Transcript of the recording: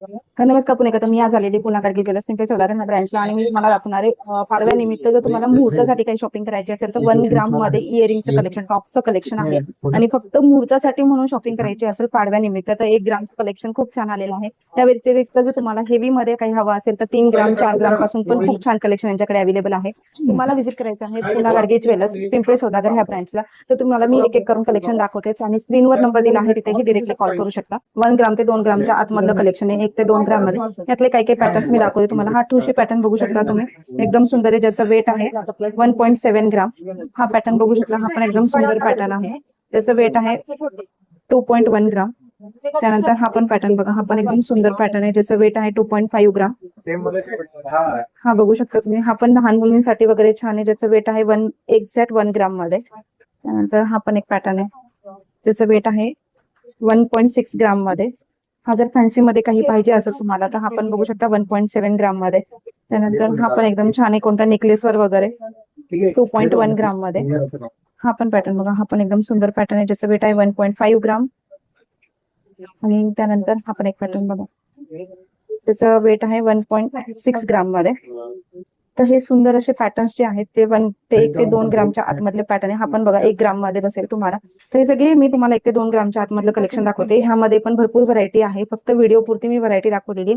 Right? नमस्कार पुणे मी आज आलेली कारगिल ज्वेलर्स त्यांच्या सोलार ब्रँचला आणि मी तुम्हाला दाखवणार आहे अं, पाडव्यानिमित्त जर तुम्हाला मुहूर्तासाठी काही शॉपिंग करायची असेल तर वन ग्राममध्ये इयरिंगचं कलेक्शन टॉपचं कलेक्शन आहे. आणि फक्त मुहूर्तासाठी म्हणून शॉपिंग करायची असेल पाडव्यानिमित्त तर एक ग्रामचं कलेक्शन खूप छान आलेलं आहे. त्या व्यतिरिक्त जर तुम्हाला हेवी मध्ये काही हवं असेल तर तीन ग्राम चार ग्रामपासून पण खूप छान कलेक्शन यांच्याकडे अवेलेबल आहे. तुम्हाला व्हिजिट करायचं आहे पुन्हा गाडगे ज्वेलर्स पिंपळे सौदागर ह्या ब्रँचला तर तुम्हाला मी एक एक करून कलेक्शन दाखवते. आणि स्क्रीनवर नंबर दिला आहे तिथेही डिरेक्टली कॉल करू शकता. वन ग्राम ते दोन ग्रामच्या आतमधलं कलेक्शन आहे. एक ते दोन ग्राममध्ये यातले काही काही पॅटर्न्स मी दाखवते. तुम्हाला हा ठुशी पॅटर्न बघू शकता तुम्ही. एकदम सुंदर आहे. ज्याचं वेट आहे वन पॉईंट सेव्हन ग्राम हा पॅटर्न बघू शकता. हा पण एकदम सुंदर पॅटर्न आहे. त्याचं वेट आहे टू पॉईंट वन ग्राम त्यानंतर हा पण पॅटर्न बघा. हा पण एकदम सुंदर पॅटर्न आहे. ज्याचं वेट आहे टू पॉईंट फाईव्ह ग्राम हा बघू शकता तुम्ही. हा पण लहान मुलींसाठी वगैरे छान आहे. ज्याचं वेट आहे वन एक्झॅक्ट वन ग्राममध्ये. त्यानंतर हा पण एक पॅटर्न आहे. त्याचं वेट आहे वन पॉईंट सिक्स ग्राममध्ये. हा जर फॅन्सी मध्ये काही पाहिजे असेल तुम्हाला तर हा पण बघू शकता वन पॉईंट सेव्हन ग्राममध्ये. त्यानंतर हा पण एकदम छान आहे. कोणत्या necklace वर वगैरे? टू पॉईंट वन ग्राममध्ये. हा पण पॅटर्न बघा. हा पण एकदम सुंदर पॅटर्न आहे. ज्याचं वेट आहे वन पॉईंट फाईव्ह ग्राम आणि त्यानंतर हा पण एक पॅटर्न बघा. त्याचं वेट आहे वन पॉईंट सिक्स ग्राममध्ये. तर हे सुंदर असे पॅटर्न्स जे आहेत ते वन ते एक ते दोन ग्रामच्या आतमधले पॅटर्न आहे. हा पण बघा एक ग्राममध्ये बसेल तुम्हाला. तर हे सगळे मी तुम्हाला एक ते दोन ग्रामच्या आतमधलं कलेक्शन दाखवते. ह्यामध्ये पण भरपूर व्हरायटी आहे. फक्त व्हिडिओ पुरती मी व्हरायटी दाखवलेली.